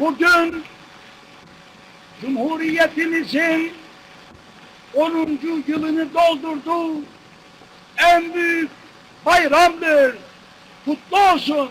Bugün Cumhuriyetimizin 10. yılını doldurdu. En büyük bayramdır. Kutlu olsun.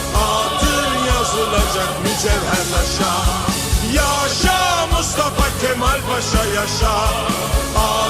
Adın yazılacak mücevher taşa Yaşa Mustafa Kemal Paşa yaşa. mücevher